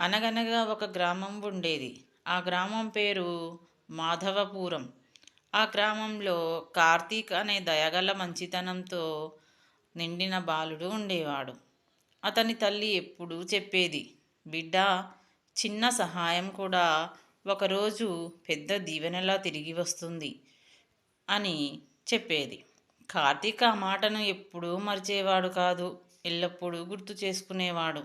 అనగనగా ఒక గ్రామం ఉండేది. ఆ గ్రామం పేరు మాధవపురం. ఆ గ్రామంలో కార్తీక్ అనే దయగల మంచితనంతో నిండిన బాలుడు ఉండేవాడు. అతని తల్లి ఎప్పుడూ చెప్పేది బిడ్డ చిన్న సహాయం కూడా ఒకరోజు పెద్ద దీవెనలా తిరిగి వస్తుంది అని చెప్పేది. కార్తీక్ ఆ మాటను ఎప్పుడూ మర్చేవాడు కాదు ఎల్లప్పుడూ గుర్తు చేసుకునేవాడు.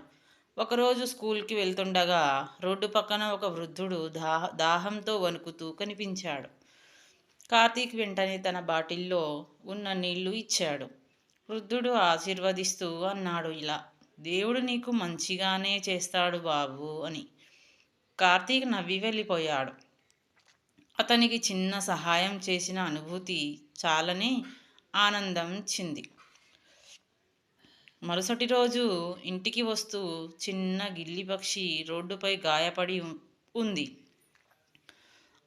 ఒకరోజు స్కూల్కి వెళ్తుండగా రోడ్డు పక్కన ఒక వృద్ధుడు దాహ దాహంతో వణుకుతూ కనిపించాడు. కార్తీక్ వెంటనే తన బాటిల్లో ఉన్న నీళ్ళు ఇచ్చాడు. వృద్ధుడు ఆశీర్వదిస్తూ అన్నాడు ఇలా దేవుడు నీకు మంచిగానే చేస్తాడు బాబు అని. కార్తీక్ నవ్వి వెళ్ళిపోయాడు. అతనికి చిన్న సహాయం చేసిన అనుభూతి చాలని ఆనందం ఇచ్చింది. మరుసటి రోజు ఇంటికి వస్తూ చిన్న గిల్లి పక్షి రోడ్డుపై గాయపడి ఉంది.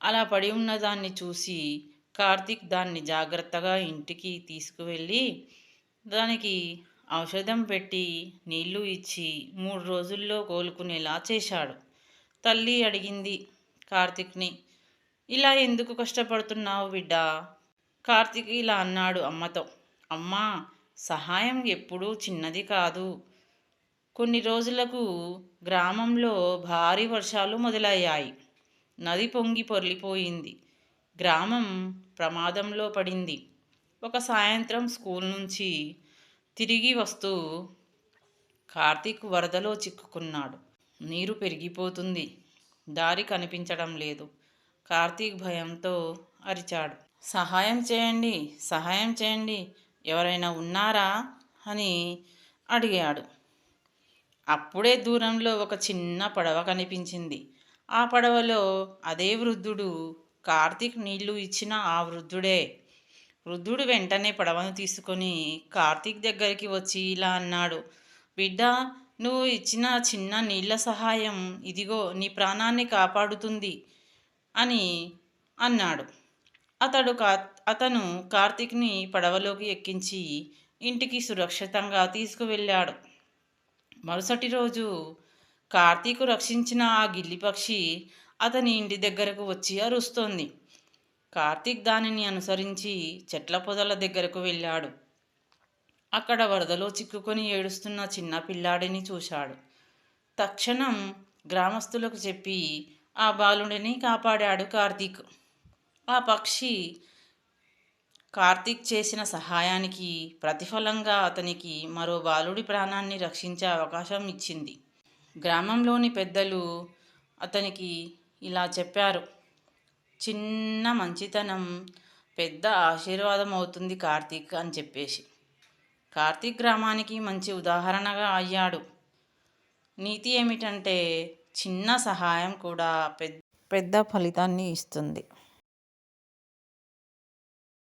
అలా పడి ఉన్న దాన్ని చూసి కార్తీక్ దాన్ని జాగ్రత్తగా ఇంటికి తీసుకువెళ్ళి దానికి ఔషధం పెట్టి నీళ్ళు ఇచ్చి మూడు రోజుల్లో కోలుకునేలా చేశాడు. తల్లి అడిగింది కార్తీక్ని ఇలా ఎందుకు కష్టపడుతున్నావు బిడ్డ? కార్తీక్ ఇలా అన్నాడు అమ్మతో అమ్మా సహాయం ఎప్పుడూ చిన్నది కాదు. కొన్ని రోజులకు గ్రామంలో భారీ వర్షాలు మొదలయ్యాయి. నది పొంగి పొర్లిపోయింది. గ్రామం ప్రమాదంలో పడింది. ఒక సాయంత్రం స్కూల్ నుంచి తిరిగి వస్తూ కార్తీక్ వరదలో చిక్కుకున్నాడు. నీరు పెరిగిపోతుంది. దారి కనిపించడం లేదు. కార్తీక్ భయంతో అరిచాడు. సహాయం చేయండి సహాయం చేయండి ఎవరైనా ఉన్నారా అని అడిగాడు. అప్పుడే దూరంలో ఒక చిన్న పడవ కనిపించింది. ఆ పడవలో అదే వృద్ధుడు కార్తీక్ నీళ్ళు ఇచ్చిన ఆ వృద్ధుడే. వృద్ధుడు వెంటనే పడవను తీసుకొని కార్తీక్ దగ్గరికి వచ్చి ఇలా అన్నాడు బిడ్డ నువ్వు ఇచ్చిన చిన్న నీళ్ళ సహాయం ఇదిగో నీ ప్రాణాన్ని కాపాడుతుంది అని అన్నాడు. అతడు కా అతను కార్తీక్ని పడవలోకి ఎక్కించి ఇంటికి సురక్షితంగా తీసుకువెళ్ళాడు. మరుసటి రోజు కార్తీకు రక్షించిన ఆ గిల్లిపక్షి అతని ఇంటి దగ్గరకు వచ్చి అరుస్తోంది. కార్తీక్ దానిని అనుసరించి చెట్ల పొదల దగ్గరకు వెళ్ళాడు. అక్కడ వరదలో చిక్కుకొని ఏడుస్తున్న చిన్న పిల్లాడిని చూశాడు. తక్షణం గ్రామస్తులకు చెప్పి ఆ బాలుడిని కాపాడాడు కార్తీక్. ఆ పక్షి కార్తీక్ చేసిన సహాయానికి ప్రతిఫలంగా అతనికి మరో బాలుడి ప్రాణాన్ని రక్షించే అవకాశం ఇచ్చింది. గ్రామంలోని పెద్దలు అతనికి ఇలా చెప్పారు. చిన్న మంచితనం పెద్ద ఆశీర్వాదం అవుతుంది కార్తీక్ అని చెప్పేసి. కార్తీక్ గ్రామానికి మంచి ఉదాహరణగా అయ్యాడు. నీతి ఏమిటంటే చిన్న సహాయం కూడా పెద్ద పెద్ద ఫలితాన్ని ఇస్తుంది.